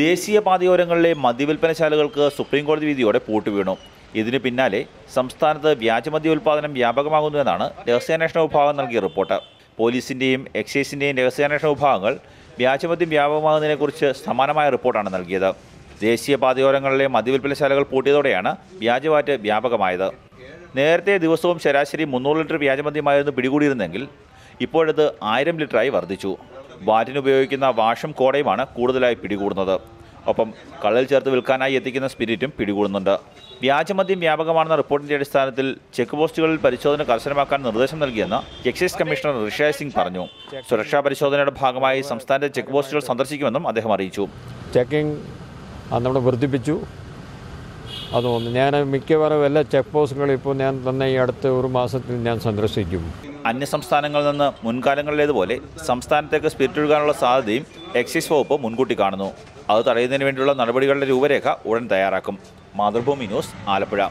ദേശീയ പാതയോരങ്ങളിലെ മദ്യവിൽപ്പനശാലകൾക്ക് സുപ്രീംകോടതി വിധിയോടെ പൂട്ടുവീണു. ഇതിനു പിന്നാലെ സംസ്ഥാനത്ത് വ്യാജമദ്യ ഉൽപ്പാദനം വ്യാപകമാകുന്നുവെന്നാണ് രഹസ്യാന്വേഷണ വിഭാഗം നൽകിയ റിപ്പോർട്ട്. പോലീസിന്റെയും എക്സൈസിന്റെയും രഹസ്യാന്വേഷണ വിഭാഗങ്ങൾ വ്യാജമദ്യം വ്യാപകമാകുന്നതിനെക്കുറിച്ച് സമാനമായ റിപ്പോർട്ടാണ് നൽകിയത്. ദേശീയ പാതയോരങ്ങളിലെ മദ്യവിൽപ്പനശാലകൾ പൂട്ടിയതോടെയാണ് വ്യാജവാറ്റ് വ്യാപകമായത്. നേരത്തെ ദിവസവും ശരാശരി മുന്നൂറ് ലിറ്റർ വ്യാജമദ്യമായിരുന്നു പിടികൂടിയിരുന്നെങ്കിൽ ഇപ്പോഴത് ആയിരം ലിറ്ററായി വർദ്ധിച്ചു. വാറ്റിന് ഉപയോഗിക്കുന്ന വാഷും കോടയുമാണ് കൂടുതലായി പിടികൂടുന്നത്. ഒപ്പം കള്ളിൽ ചേർത്ത് വിൽക്കാനായി എത്തിക്കുന്ന സ്പിരിറ്റും പിടികൂടുന്നുണ്ട്. വ്യാജമദ്യം വ്യാപകമാണെന്ന റിപ്പോർട്ടിന്റെ അടിസ്ഥാനത്തിൽ ചെക്ക് പോസ്റ്റുകളിൽ പരിശോധന കർശനമാക്കാൻ നിർദ്ദേശം നൽകിയെന്ന് എക്സൈസ് കമ്മീഷണർ ഋഷയ സിംഗ് പറഞ്ഞു. സുരക്ഷാ പരിശോധനയുടെ ഭാഗമായി സംസ്ഥാനത്തെ ചെക്ക് പോസ്റ്റുകൾ സന്ദർശിക്കുമെന്നും അദ്ദേഹം അറിയിച്ചു. ചെക്കിംഗ് നമ്മൾ വർദ്ധിപ്പിച്ചു അതുകൊണ്ട് ഞാൻ മിക്കവാറും എല്ലാ ചെക്ക് പോസ്റ്റുകളും ഇപ്പോൾ ഞാൻ തന്നെ ഈ അടുത്ത ഒരു മാസത്തിൽ ഞാൻ സന്ദർശിക്കും. അന്യസംസ്ഥാനങ്ങളിൽ നിന്ന് മുൻകാലങ്ങളിലേതുപോലെ സംസ്ഥാനത്തേക്ക് സ്പിരിറ്റ് ഒഴുകാനുള്ള സാധ്യതയും എക്സൈസ് വകുപ്പ് മുൻകൂട്ടി കാണുന്നു. അത് തടയുന്നതിന് വേണ്ടിയുള്ള നടപടികളുടെ രൂപരേഖ ഉടൻ തയ്യാറാക്കും. മാതൃഭൂമി ന്യൂസ് ആലപ്പുഴ.